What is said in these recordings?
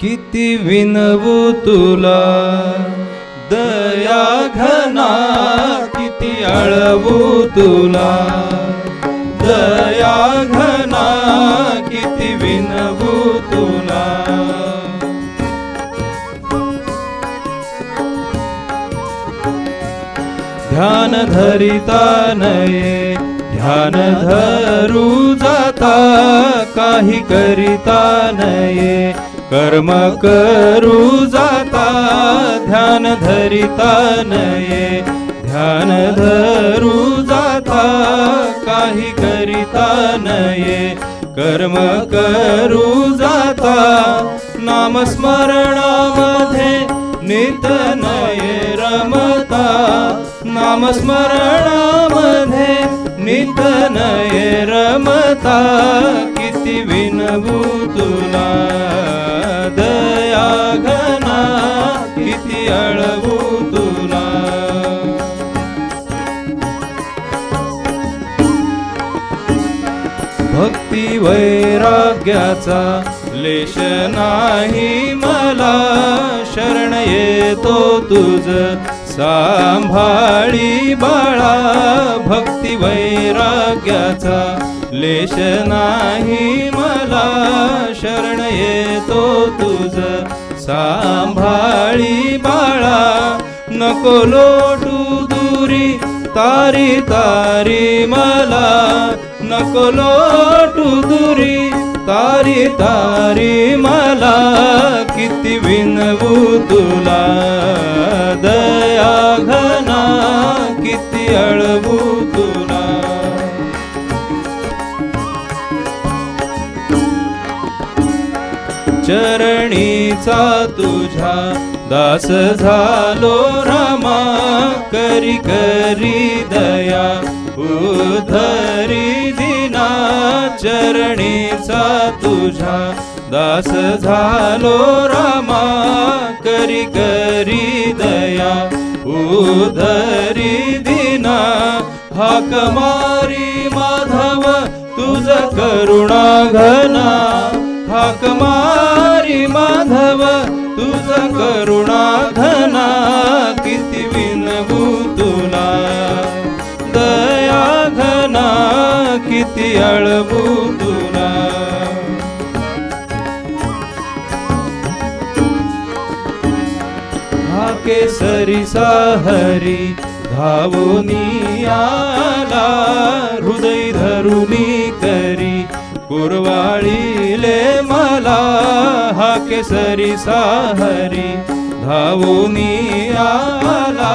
किती विनवू तुला? दया घना किती अळवू तुला? दया घना किती विनवू तुला? ध्यान धरिता नये ध्यान धरू जाता काही करिता नये. कर्म करू जाता ध्यान धरिता नये. ध्यान धरू जाता काही करिता नये. कर्म करू जाता नामस्मरणामध्ये नित नये. रमता नामस्मरणामध्ये नित नये. रमता किती विनवू अळवू तुला. भक्ती वैराग्याचा लेश नाही मला. शरण येतो तुझ सांभाळी बाळा. भक्ती वैराग्याचा लेश नाही मला. शरण येतो तुझ सांभाळी नको लोटू दुरी तारी तारी मला. नको लोटू दुरी तारी तारी मला. किती विनवू तुला दया घना. किती अळवू तुला. चरणीचा तुझ्या दास झालो रामा करी करी दया उधरी दिना चरणीचा तुझ्या. दास झालो रामा करी करी दया उधरी दिना. हाक मारी माधव तुझ करुणा घना. हाक किती विनवू तुला दया घना किती अळवू तुला हा केसरीसा हरी धावोनी आला हृदय धरुनी करी कुरवाळीले मला. हा केसरी हरी धावून आला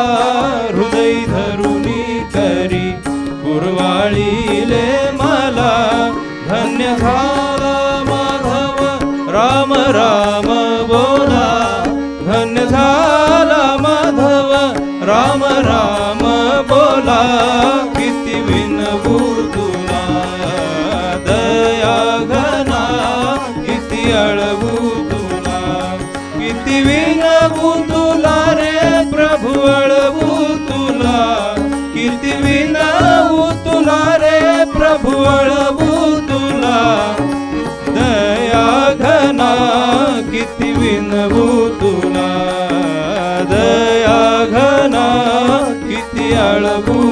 हृदय धरुनी करी पुरवाळीले मला धन्य झाला माधव राम राम बोला. धन्य झाला माधव राम राम वळवू तुला किती विनवू तुला रे प्रभू वळवू तुला. दया घना किती विनवू तुला. दया घना किती अळवू